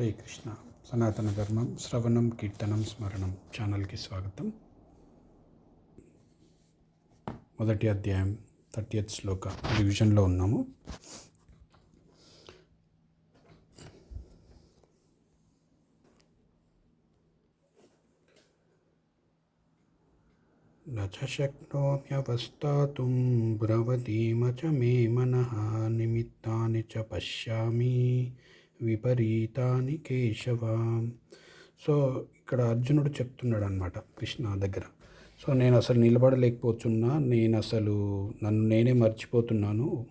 హరే కృష్ణ. సనాతన ధర్మం శ్రవణం కీర్తనం స్మరణం ఛానల్కి స్వాగతం. మొదటి అధ్యాయం థర్టీ శ్లోక డివిజన్లో ఉన్నాము. నచ శక్నోమ్యవస్థాతుం చ మే మనః చ పశ్యామి. విపరీతాని కేశవ. సో ఇక్కడ అర్జునుడు చెప్తున్నాడు అనమాట కృష్ణ దగ్గర. సో నేను అసలు నిలబడలేకపోతున్నా. నేను అసలు నన్ను నేనే మర్చిపోతున్నాను.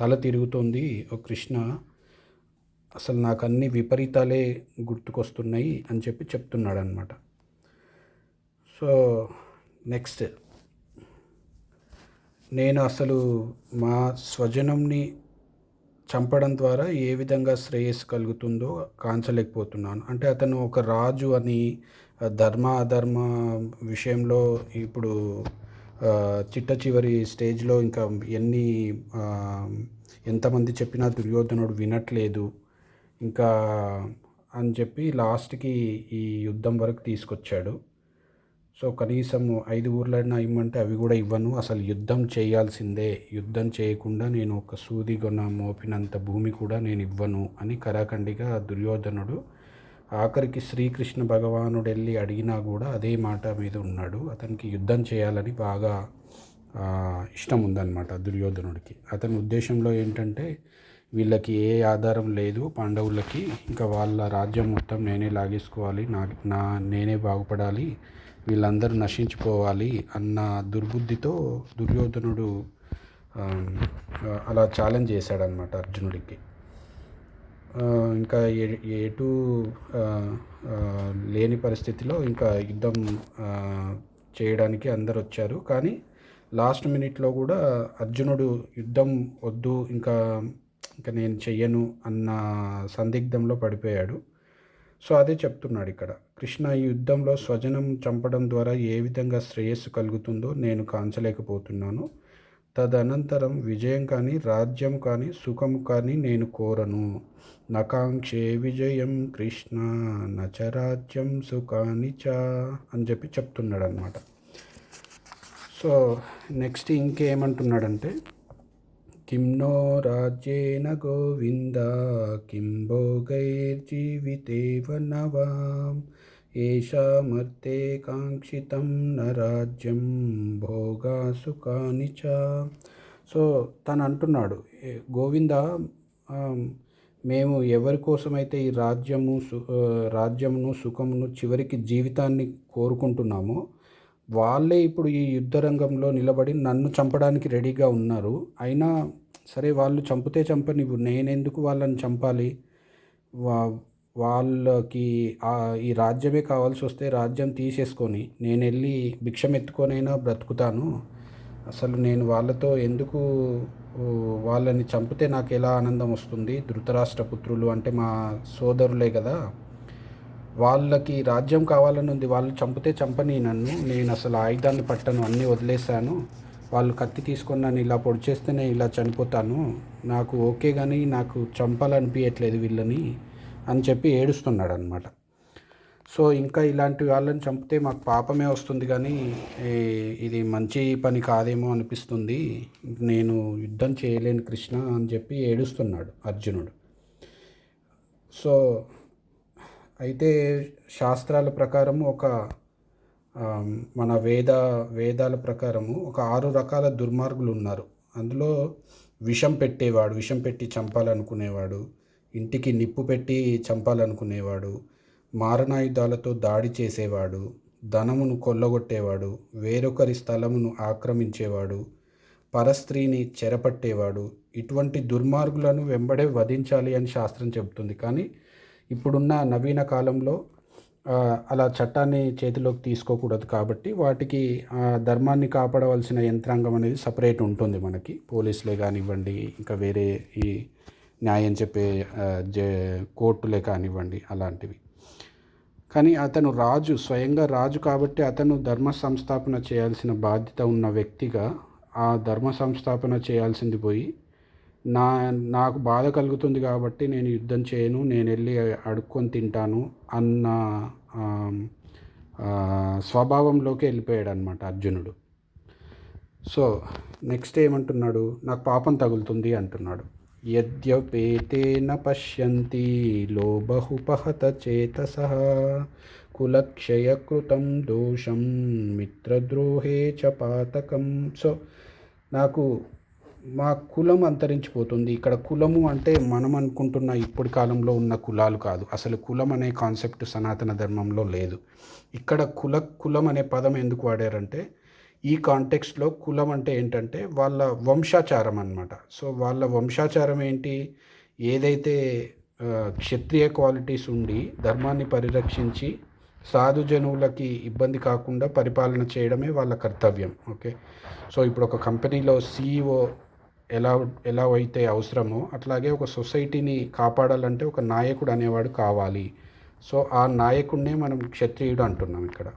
తల తిరుగుతోంది ఓ కృష్ణ. అసలు నాకు అన్ని విపరీతాలే గుర్తుకొస్తున్నాయి అని చెప్పి చెప్తున్నాడు అనమాట సో నెక్స్ట్. నేను అసలు మా స్వజనంని చంపడం ద్వారా ఏ విధంగా శ్రేయస్సు కలుగుతుందో కాంచలేకపోతున్నాను. అంటే అతను ఒక రాజు అని ధర్మ అధర్మ విషయంలో ఇప్పుడు చిట్ట చివరి స్టేజ్లో ఇంకా ఎన్ని ఎంతమంది చెప్పినా దుర్యోధనుడు వినట్లేదు. ఇంకా అని చెప్పి లాస్ట్కి ఈ యుద్ధం వరకు తీసుకొచ్చాడు. సో కనీసం ఐదు ఊర్లైనా ఇమ్మంటే అవి కూడా ఇవ్వను. అసలు యుద్ధం చేయాల్సిందే. యుద్ధం చేయకుండా నేను ఒక సూది కొన మోపినంత భూమి కూడా నేను ఇవ్వను అని కరాఖండిగా దుర్యోధనుడు ఆఖరికి శ్రీకృష్ణ భగవానుడు వెళ్ళి అడిగినా కూడా అదే మాట మీద ఉన్నాడు. అతనికి యుద్ధం చేయాలని బాగా ఇష్టం ఉందన్నమాట దుర్యోధనుడికి. అతని ఉద్దేశంలో ఏంటంటే వీళ్ళకి ఏ ఆధారం లేదు. పాండవులకి ఇంకా వాళ్ళ రాజ్యం మొత్తం నేనే లాగేసుకోవాలి. నా నా నేనే బాగుపడాలి. వీళ్ళందరూ నశించిపోవాలి అన్న దుర్బుద్ధితో దుర్యోధనుడు అలా ఛాలెంజ్ చేశాడనమాట అర్జునుడికి. ఇంకా ఎటు లేని పరిస్థితిలో ఇంకా యుద్ధం చేయడానికి అందరు వచ్చారు. కానీ లాస్ట్ మినిట్లో కూడా అర్జునుడు యుద్ధం వద్దు ఇంకా ఇంకా నేను చెయ్యను అన్న సందిగ్ధంలో పడిపోయాడు. సో అదే చెప్తున్నాడు ఇక్కడ. కృష్ణ ఈ యుద్ధంలో స్వజనం చంపడం ద్వారా ఏ విధంగా శ్రేయస్సు కలుగుతుందో నేను కాంచలేకపోతున్నాను. తదనంతరం విజయం కానీ రాజ్యం కానీ సుఖం కానీ నేను కోరను. నకాంక్షే విజయం కృష్ణ నచ రాజ్యం సుఖాని చ అని చెప్పి చెప్తున్నాడు అనమాట సో నెక్స్ట్ ఇంకేమంటున్నాడంటే కిమ్నో రాజ్యేన గోవింద కిం భోగైర్జీవితేవ నవాం. ఏషామర్థే కాంక్షితం న రాజ్యం భోగా సుఖాని చ సో తను అంటున్నాడు గోవింద మేము ఎవరి కోసమైతే ఈ రాజ్యము సు రాజ్యమును సుఖమును చివరికి జీవితాన్ని కోరుకుంటున్నామో వాళ్ళే ఇప్పుడు ఈ యుద్ధ రంగంలో నిలబడి నన్ను చంపడానికి రెడీగా ఉన్నారు. అయినా సరే వాళ్ళు చంపితే చంపనివ్వు. నేనెందుకు వాళ్ళని చంపాలి? వా వాళ్ళకి ఈ రాజ్యమే కావాల్సి వస్తే రాజ్యం తీసేసుకొని నేను వెళ్ళి భిక్షం ఎత్తుకొనైనా బ్రతుకుతాను. అసలు నేను వాళ్ళతో ఎందుకు వాళ్ళని చంపితే నాకు ఎలా ఆనందం వస్తుంది? ధృతరాష్ట్ర పుత్రులు అంటే మా సోదరులే కదా. వాళ్ళకి రాజ్యం కావాలని ఉంది. వాళ్ళు చంపితే చంపని నన్ను. నేను అసలు ఆయుధాన్ని పట్టను. అన్నీ వదిలేశాను. వాళ్ళు కత్తి తీసుకొని నన్ను ఇలా పొడిచేస్తే నేను ఇలా చనిపోతాను. నాకు ఓకే కానీ నాకు చంపాలనిపించట్లేదు వీళ్ళని. అని చెప్పి ఏడుస్తున్నాడు అనమాట సో ఇంకా ఇలాంటి వాళ్ళని చంపితే మాకు పాపమే వస్తుంది కానీ ఇది మంచి పని కాదేమో అనిపిస్తుంది. నేను యుద్ధం చేయలేను కృష్ణ అని చెప్పి ఏడుస్తున్నాడు అర్జునుడు. సో అయితే శాస్త్రాల ప్రకారం ఒక మన వేద వేదాల ప్రకారము ఒక ఆరు రకాల దుర్మార్గులు ఉన్నారు. అందులో విషం పెట్టేవాడు విషం పెట్టి చంపాలనుకునేవాడు ఇంటికి నిప్పు పెట్టి చంపాలనుకునేవాడు మారణాయుధాలతో దాడి చేసేవాడు ధనమును కొల్లగొట్టేవాడు వేరొకరి స్థలమును ఆక్రమించేవాడు పరస్త్రీని చెరపట్టేవాడు ఇటువంటి దుర్మార్గులను వెంబడే వధించాలి అని శాస్త్రం చెబుతుంది. కానీ ఇప్పుడున్న నవీన కాలంలో అలా చట్టాన్ని చేతిలోకి తీసుకోకూడదు కాబట్టి వాటికి ధర్మాన్ని కాపాడవలసిన యంత్రాంగం అనేది సపరేట్ ఉంటుంది మనకి. పోలీసులే కానివ్వండి ఇంకా వేరే ఈ న్యాయం చెప్పే జే కోర్టులే కానివ్వండి అలాంటివి. కానీ అతను రాజు స్వయంగా రాజు కాబట్టి అతను ధర్మ సంస్థాపన చేయాల్సిన బాధ్యత ఉన్న వ్యక్తిగా ఆ ధర్మ సంస్థాపన చేయాల్సింది పోయి నా నాకు బాధ కలుగుతుంది కాబట్టి నేను యుద్ధం చేయను నేను వెళ్ళి అడుక్కొని తింటాను అన్న స్వభావంలోకి వెళ్ళిపోయాడు అనమాట అర్జునుడు. సో నెక్స్ట్ ఏమంటున్నాడు? నాకు పాపం తగులుతుంది అంటున్నాడు. యద్యపేతేన పశ్యంతి లోబహుపహత చేతస కులక్షయకృతం దోషం మిత్రద్రోహే చ పాతకం సో నాకు మా కులం అంతరించిపోతుంది. ఇక్కడ కులము అంటే మనం అనుకుంటున్న ఇప్పటి కాలంలో ఉన్న కులాలు కాదు. అసలు కులం అనే కాన్సెప్ట్ సనాతన ధర్మంలో లేదు. ఇక్కడ కుల కులం అనే పదం ఎందుకు వాడారంటే ఈ కాంటెక్స్ట్లో కులం అంటే ఏంటంటే వాళ్ళ వంశాచారం అనమాట సో వాళ్ళ వంశాచారం ఏంటి? ఏదైతే క్షత్రియ క్వాలిటీస్ ఉండి ధర్మాన్ని పరిరక్షించి సాధు జనువులకి ఇబ్బంది కాకుండా పరిపాలన చేయడమే వాళ్ళ కర్తవ్యం. ఓకే? సో ఇప్పుడు ఒక కంపెనీలో సీఈఓ ఎలా ఎలా అయితే అవసరమో అట్లాగే ఒక సొసైటీని కాపాడాలంటే ఒక నాయకుడు అనేవాడు కావాలి. సో ఆ నాయకుడినే మనం క్షత్రియుడు అంటున్నాం ఇక్కడ.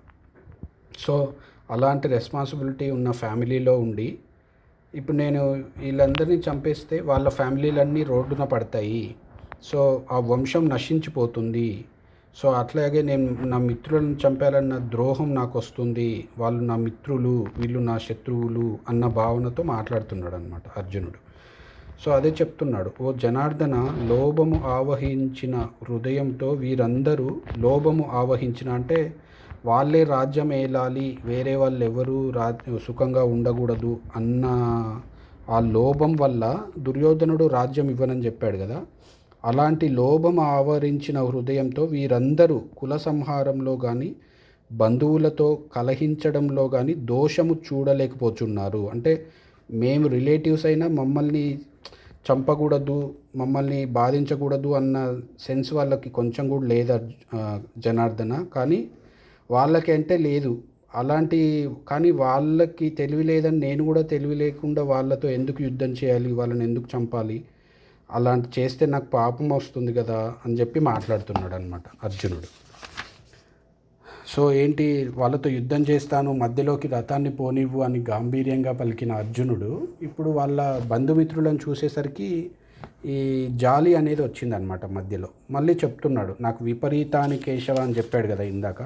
సో అలాంటి రెస్పాన్సిబిలిటీ ఉన్న ఫ్యామిలీలో ఉండి ఇప్పుడు నేను వీళ్ళందరినీ చంపేస్తే వాళ్ళ ఫ్యామిలీలన్నీ రోడ్డున పడతాయి. సో ఆ వంశం నశించిపోతుంది. సో అట్లాగే నేను నా మిత్రులను చంపాలన్న ద్రోహం నాకు వస్తుంది వాళ్ళు నా మిత్రులు వీళ్ళు నా శత్రువులు అన్న భావనతో మాట్లాడుతున్నాడు అనమాట అర్జునుడు. సో అదే చెప్తున్నాడు. ఓ జనార్దన లోభము ఆవహించిన హృదయంతో వీరందరూ లోభము ఆవహించిన అంటే వాళ్ళే రాజ్యం ఏలాలి వేరే వాళ్ళు ఎవరు రా సుఖంగా ఉండకూడదు అన్న ఆ లోభం వల్ల దుర్యోధనుడు రాజ్యం ఇవ్వనని చెప్పాడు కదా. అలాంటి లోభం ఆవరించిన హృదయంతో వీరందరూ కుల సంహారంలో కానీ బంధువులతో కలహించడంలో కానీ దోషము చూడలేకపోతున్నారు. అంటే మేము రిలేటివ్స్ అయినా మమ్మల్ని చంపకూడదు మమ్మల్ని బాధించకూడదు అన్న సెన్స్ వాళ్ళకి కొంచెం కూడా లేదు జనార్దన. కానీ వాళ్ళకి అంటే లేదు. అలాంటి కానీ వాళ్ళకి తెలివి లేదని నేను కూడా తెలివి లేకుండా వాళ్ళతో ఎందుకు యుద్ధం చేయాలి? వాళ్ళని ఎందుకు చంపాలి? అలాంటి చేస్తే నాకు పాపం వస్తుంది కదా అని చెప్పి మాట్లాడుతున్నాడు అనమాట అర్జునుడు. సో ఏంటి? వాళ్ళతో యుద్ధం చేస్తాను మధ్యలోకి రథాన్ని పోనివ్వు అని గాంభీర్యంగా పలికిన అర్జునుడు ఇప్పుడు వాళ్ళ బంధుమిత్రులను చూసేసరికి ఈ జాలి అనేది వచ్చిందనమాట మధ్యలో. మళ్ళీ చెప్తున్నాడు నాకు విపరీతాని కేశవ అని చెప్పాడు కదా ఇందాక.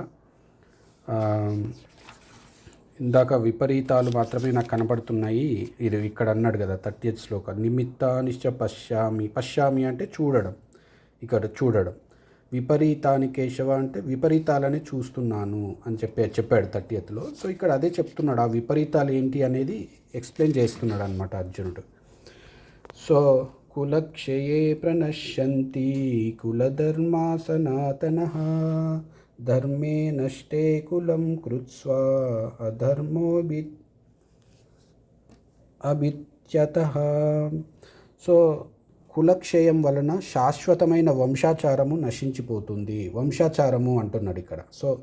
ఇందాక విపరీతాలు మాత్రమే నాకు కనపడుతున్నాయి ఇది ఇక్కడ అన్నాడు కదా థర్టీ శ్లోక. నిమిత్తానిశ్చ పశ్యామి. పశ్యామి అంటే చూడడం. ఇక్కడ చూడడం. విపరీతాని కేశవ అంటే విపరీతాలని చూస్తున్నాను అని చెప్పి చెప్పాడు థర్టీ ఎత్లో సో ఇక్కడ అదే చెప్తున్నాడు. ఆ విపరీతాలు ఏంటి అనేది ఎక్స్ప్లెయిన్ చేస్తున్నాడు అనమాట అర్జునుడు. సో కులక్షయే ప్రణశ్యంతి కులధర్మా సనాతన ధర్మే నష్టే కులం కృత్స్వా అధర్మోబి అభిత్యత సో కులక్షయం వలన శాశ్వతమైన వంశాచారము నశించిపోతుంది. వంశాచారము అంటున్నాడు ఇక్కడ. సో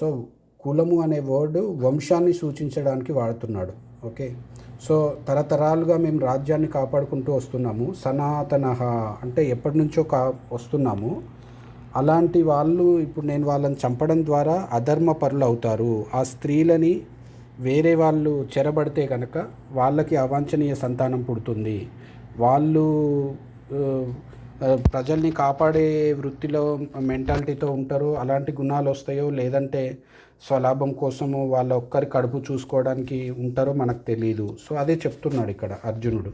సో కులము అనే వర్డ్ వంశాన్ని సూచించడానికి వాడుతున్నాడు. ఓకే సో తరతరాలుగా మేము రాజ్యాన్ని కాపాడుకుంటూ వస్తున్నాము. సనాతన అంటే ఎప్పటి నుంచో కా వస్తున్నాము. అలాంటి వాళ్ళు ఇప్పుడు నేను వాళ్ళని చంపడం ద్వారా అధర్మ పరులు అవుతారు ఆ స్త్రీలని వేరే వాళ్ళు చెరబడితే కనుక వాళ్ళకి అవాంఛనీయ సంతానం పుడుతుంది. వాళ్ళు ప్రజల్ని కాపాడే వృత్తిలో మెంటాలిటీతో ఉంటారు అలాంటి గుణాలు వస్తాయో లేదంటే స్వలాభం కోసము వాళ్ళ ఒక్కరి కడుపు చూసుకోవడానికి ఉంటారో మనకు తెలియదు సో అదే చెప్తున్నాడు ఇక్కడ అర్జునుడు.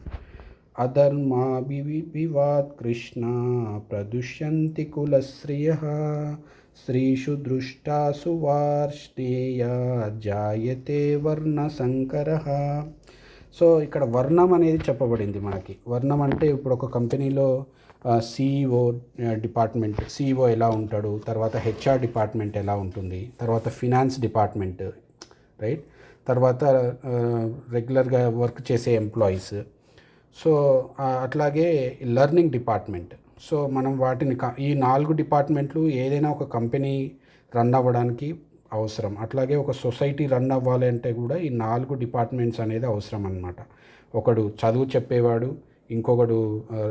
అధర్మాభివివాత్ కృష్ణ ప్రదుష్యంతి కులశ్రియ స్త్రీషు దృష్టాసు వార్ష్ణేయ జాయతే వర్ణ సంకర సో ఇక్కడ వర్ణం అనేది చెప్పబడింది మనకి. వర్ణం అంటే ఇప్పుడు ఒక కంపెనీలో సిఇఓ డిపార్ట్మెంట్ సిఇఓ ఎలా ఉంటాడు తర్వాత హెచ్ఆర్ డిపార్ట్మెంట్ ఎలా ఉంటుంది తర్వాత ఫినాన్స్ డిపార్ట్మెంట్ రైట్? తర్వాత రెగ్యులర్గా వర్క్ చేసే ఎంప్లాయీస్ సో అట్లాగే లర్నింగ్ డిపార్ట్మెంట్. సో మనం వాటిని ఈ నాలుగు డిపార్ట్మెంట్లు ఏదైనా ఒక కంపెనీ రన్ అవ్వడానికి అవసరం. అట్లాగే ఒక సొసైటీ రన్ అవ్వాలి అంటే కూడా ఈ నాలుగు డిపార్ట్మెంట్స్ అనేది అవసరం అనమాట ఒకడు చదువు చెప్పేవాడు ఇంకొకడు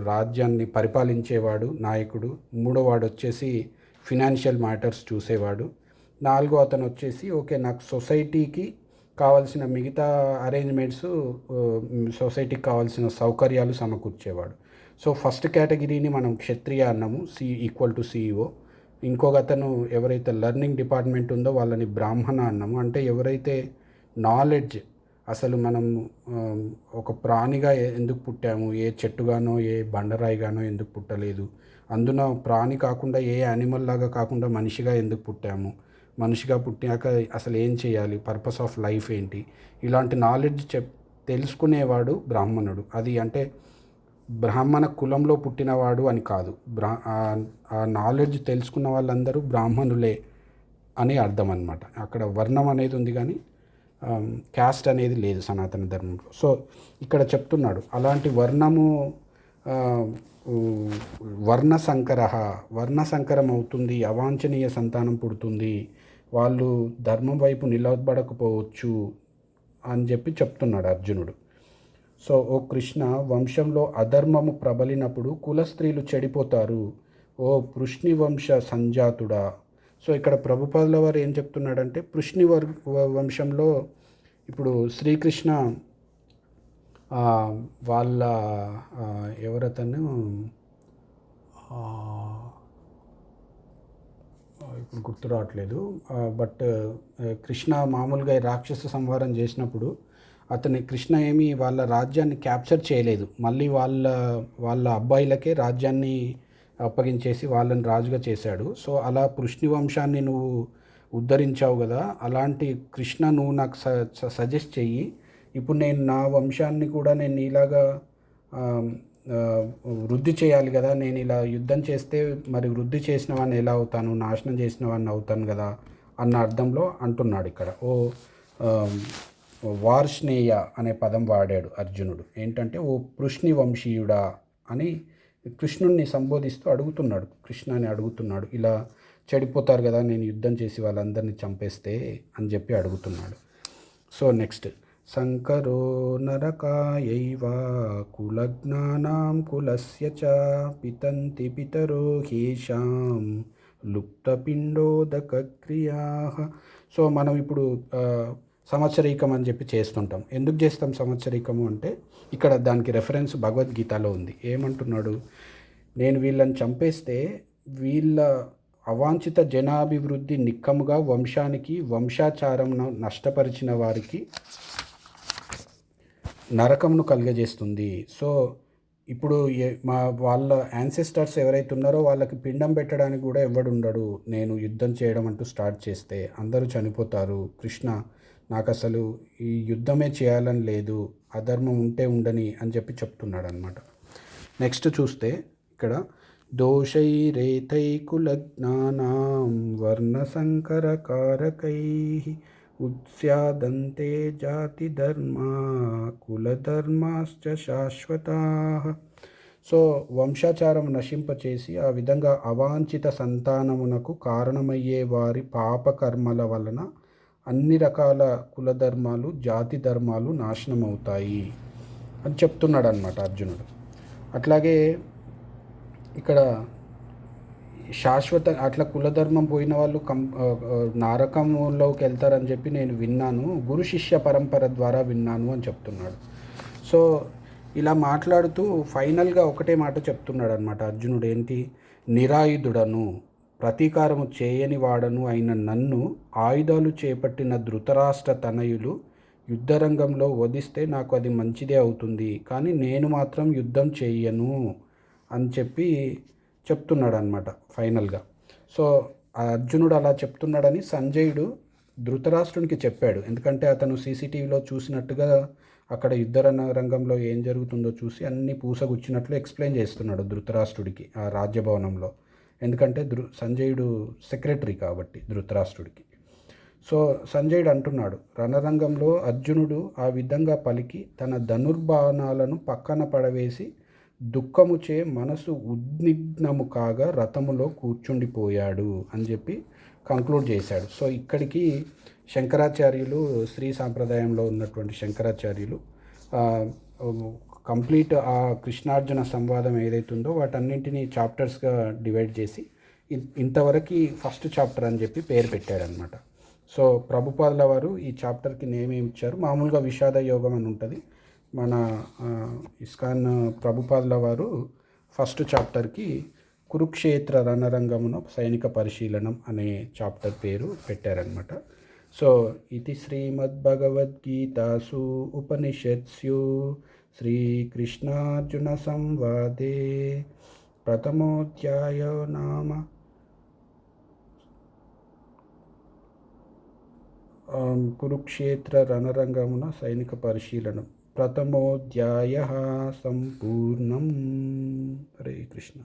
రాజ్యాన్ని పరిపాలించేవాడు నాయకుడు మూడోవాడు వచ్చేసి ఫినాన్షియల్ మ్యాటర్స్ చూసేవాడు. నాలుగో అతను వచ్చేసి ఓకే నాకు సొసైటీకి కావాల్సిన మిగతా అరేంజ్మెంట్స్ సొసైటీకి కావాల్సిన సౌకర్యాలు సమకూర్చేవాడు. సో ఫస్ట్ కేటగిరీని మనం క్షత్రియ అన్నాము సి ఈక్వల్ టు సిఇఓ ఇంకొక అతను ఎవరైతే లెర్నింగ్ డిపార్ట్మెంట్ ఉందో వాళ్ళని బ్రాహ్మణ అన్నాము. అంటే ఎవరైతే నాలెడ్జ్ అసలు మనం ఒక ప్రాణిగా ఎందుకు పుట్టాము? ఏ చెట్టుగానో ఏ బండరాయిగానో ఎందుకు పుట్టలేదు? అందున ప్రాణి కాకుండా ఏ యానిమల్ లాగా కాకుండా మనిషిగా ఎందుకు పుట్టాము? మనిషిగా పుట్టాక అసలు ఏం చేయాలి? పర్పస్ ఆఫ్ లైఫ్ ఏంటి? ఇలాంటి నాలెడ్జ్ చెప్ తెలుసుకునేవాడు బ్రాహ్మణుడు. అది అంటే బ్రాహ్మణ కులంలో పుట్టినవాడు అని కాదు. బ్రా ఆ- నాలెడ్జ్ తెలుసుకున్న వాళ్ళందరూ బ్రాహ్మణులే అని అర్థం అనమాట అక్కడ వర్ణం అనేది ఉంది కానీ క్యాస్ట్ అనేది లేదు సనాతన ధర్మంలో. సో ఇక్కడ చెప్తున్నాడు అలాంటి వర్ణము వర్ణ సంకర వర్ణ సంకరం అవుతుంది అవాంఛనీయ సంతానం పుడుతుంది వాళ్ళు ధర్మం వైపు నిలబడకపోవచ్చు అని చెప్పి చెప్తున్నాడు అర్జునుడు. సో ఓ కృష్ణ వంశంలో అధర్మము ప్రబలినప్పుడు కుల స్త్రీలు చెడిపోతారు. ఓ పృష్ణి వంశ సంజాతుడా. సో ఇక్కడ ప్రభుపాదుల వారు ఏం చెప్తున్నాడంటే పృష్ణి వర్ వ- వంశంలో ఇప్పుడు శ్రీకృష్ణ వాళ్ళ ఎవరతను? ఇప్పుడు గుర్తు రావట్లేదు. బట్ కృష్ణ మామూలుగా ఈ రాక్షస సంహారం చేసినప్పుడు అతని కృష్ణ ఏమి వాళ్ళ రాజ్యాన్ని క్యాప్చర్ చేయలేదు. మళ్ళీ వాళ్ళ వాళ్ళ అబ్బాయిలకే రాజ్యాన్ని అప్పగించేసి వాళ్ళని రాజుగా చేశాడు. సో అలా పృష్ణి వంశాన్ని నువ్వు ఉద్ధరించావు కదా అలాంటి కృష్ణ నువ్వు నాకు స సజెస్ట్ చెయ్యి. ఇప్పుడు నేను నా వంశాన్ని కూడా నేను ఇలాగా వృద్ధి చేయాలి కదా నేను ఇలా యుద్ధం చేస్తే మరి వృద్ధి చేసిన వాడిని ఎలా అవుతాను నాశనం చేసిన వాడిని అవుతాను కదా అన్న అర్థంలో అంటున్నాడు ఇక్కడ. ఓ వార్ష్ణేయ అనే పదం వాడాడు అర్జునుడు. ఏంటంటే ఓ పృష్ణి వంశీయుడా అని కృష్ణుణ్ణి సంబోధిస్తూ అడుగుతున్నాడు. కృష్ణ అని అడుగుతున్నాడు ఇలా చెడిపోతారు కదా నేను యుద్ధం చేసి వాళ్ళందరినీ చంపేస్తే అని చెప్పి అడుగుతున్నాడు. So next. శంకరో నరకాయైవా కులజ్ఞానాం కులస్య చ పితంతి పితరో హేషాం లుప్తపిండోదకక్రియాహ సో మనం ఇప్పుడు సంవత్సరీకం అని చెప్పి చేస్తుంటాం. ఎందుకు చేస్తాం సంవత్సరీకము అంటే ఇక్కడ దానికి రెఫరెన్స్ భగవద్గీతలో ఉంది. ఏమంటున్నాడు? నేను వీళ్ళని చంపేస్తే వీళ్ళ అవాంఛిత జనాభివృద్ధి నిక్కముగా వంశానికి వంశాచారం నష్టపరిచిన వారికి నరకమును కలుగజేస్తుంది. సో ఇప్పుడు ఏ- మా వాళ్ళ యాన్సెస్టర్స్ ఎవరైతే ఉన్నారో వాళ్ళకి పిండం పెట్టడానికి కూడా ఎవడు ఉండడు నేను యుద్ధం చేయడం అంటూ స్టార్ట్ చేస్తే అందరూ చనిపోతారు. కృష్ణ నాకు అసలు ఈ యుద్ధమే చేయాలని లేదు. అధర్మం ఉంటే ఉండని అని చెప్పి చెప్తున్నాడు అనమాట నెక్స్ట్ చూస్తే ఇక్కడ దోషైరేతైకులజ్ఞానాం వర్ణసంకరకారకై ఉత్స్యాదంతే జాతిధర్మా కులధర్మాశ్చ శాశ్వతా. సో వంశాచారం నశింపచేసి ఆ విధంగా అవాంఛిత సంతానమునకు కారణమయ్యే వారి పాపకర్మల వలన అన్ని రకాల కులధర్మాలు జాతి ధర్మాలు నాశనమవుతాయి అని చెప్తున్నాడు అనమాట అర్జునుడు. అట్లాగే ఇక్కడ శాశ్వత అట్లా కులధర్మం పోయిన వాళ్ళు కం నారకంలోకి నరకంలోకి వెళ్తారని చెప్పి నేను విన్నాను. గురు శిష్య పరంపర ద్వారా విన్నాను అని చెప్తున్నాడు. సో ఇలా మాట్లాడుతూ ఫైనల్గా ఒకటే మాట చెప్తున్నాడు అనమాట అర్జునుడు ఏంటి? నిరాయుధుడను ప్రతీకారము చేయని వాడను అయిన నన్ను ఆయుధాలు చేపట్టిన ధృతరాష్ట్ర తనయులు యుద్ధరంగంలో వధిస్తే నాకు అది మంచిదే అవుతుంది. కానీ నేను మాత్రం యుద్ధం చెయ్యను అని చెప్పి చెప్తున్నాడు అనమాట ఫైనల్గా. సో అర్జునుడు అలా చెప్తున్నాడని సంజయుడు ధృతరాష్ట్రునికి చెప్పాడు. ఎందుకంటే అతను సీసీటీవీలో చూసినట్టుగా అక్కడ యుద్ధ రంగంలో ఏం జరుగుతుందో చూసి అన్ని పూసగుచ్చినట్లు ఎక్స్ప్లెయిన్ చేస్తున్నాడు ధృతరాష్ట్రుడికి ఆ రాజ్యభవనంలో. ఎందుకంటే ధృ సంజయుడు సెక్రటరీ కాబట్టి ధృతరాష్ట్రుడికి. సో సంజయుడు అంటున్నాడు రణరంగంలో అర్జునుడు ఆ విధంగా పలికి తన ధనుర్బాణాలను పక్కన పడవేసి దుఃఖముచే మనసు ఉద్విగ్నము కాగా రథములో కూర్చుండిపోయాడు అని చెప్పి కంక్లూడ్ చేశాడు. సో ఇక్కడికి శంకరాచార్యులు శ్రీ సాంప్రదాయంలో ఉన్నటువంటి శంకరాచార్యులు కంప్లీట్ ఆ కృష్ణార్జున సంవాదం ఏదైతుందో వాటన్నింటినీ చాప్టర్స్గా డివైడ్ చేసి ఇంతవరకు ఫస్ట్ చాప్టర్ అని చెప్పి పేరు పెట్టాడనమాట సో ప్రభుపాదుల వారు ఈ చాప్టర్కి నేమ్ ఏమి ఇచ్చారు? మామూలుగా విషాద యోగం అని ఉంటుంది. మన ఇస్కాన్ ప్రభుపాదుల వారు ఫస్ట్ చాప్టర్కి కురుక్షేత్ర రణరంగమున సైనిక పరిశీలనం అనే చాప్టర్ పేరు పెట్టారనమాట సో ఇది శ్రీమద్భగవద్గీతాసు ఉపనిషత్స్యు శ్రీకృష్ణార్జున సంవాదే. ప్రథమోధ్యాయ నామ. కురుక్షేత్ర రణరంగమున సైనిక పరిశీలనం. ప్రథమోధ్యాయ సంపూర్ణం హరే కృష్ణ